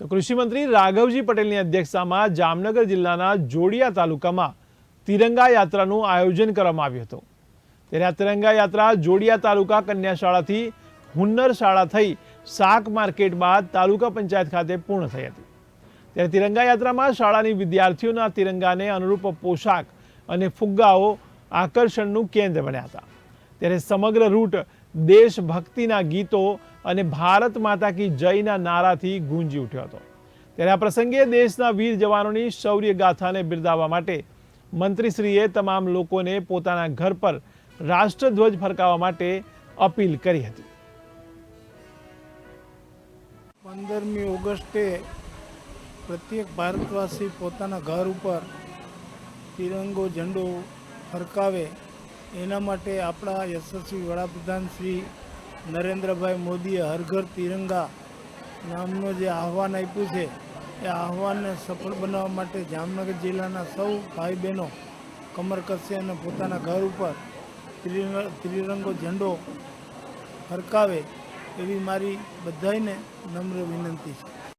તો કૃષિમંત્રી રાઘવજી પટેલની અધ્યક્ષતામાં જામનગર જિલ્લાના જોડિયા તાલુકામાં તિરંગા યાત્રાનું આયોજન કરવામાં આવ્યું હતું. ત્યારે આ તિરંગા યાત્રા જોડિયા તાલુકા કન્યા શાળાથી હુન્નર શાળા થઈ શાક માર્કેટ બાદ તાલુકા પંચાયત ખાતે પૂર્ણ થઈ હતી. ત્યારે તિરંગા યાત્રામાં શાળાની વિદ્યાર્થીઓના તિરંગાને અનુરૂપ પોશાક અને ફુગ્ગાઓ આકર્ષણનું કેન્દ્ર બન્યા હતા. ત્યારે સમગ્ર રૂટ દેશભક્તિના ગીતો અને ભારત માતા કી જયના નારાથી ગુંજી ઉઠ્યો હતો. ત્યારે આ પ્રસંગે દેશના વીર જવાનોની શૌર્ય ગાથાને બિરદાવવા માટે મંત્રીશ્રીએ તમામ લોકોને પોતાના ઘર પર રાષ્ટ્રધ્વજ ફરકાવવા માટે અપીલ કરી હતી. પંદરમી ઓગસ્ટે પ્રત્યેક ભારતવાસી પોતાના ઘર ઉપર તિરંગો, ઝંડો ફરકાવે. એના માટે આપણા યશસ્વી વડાપ્રધાન શ્રી નરેન્દ્રભાઈ મોદીએ હર ઘર તિરંગા નામનું જે આહવાન આપ્યું છે, એ આહવાનને સફળ બનાવવા માટે જામનગર જિલ્લાના સૌ ભાઈ બહેનો કમર કસે અને પોતાના ઘર ઉપર ત્રિરંગો ઝંડો ફરકાવે એવી મારી બધાને નમ્ર વિનંતી છે.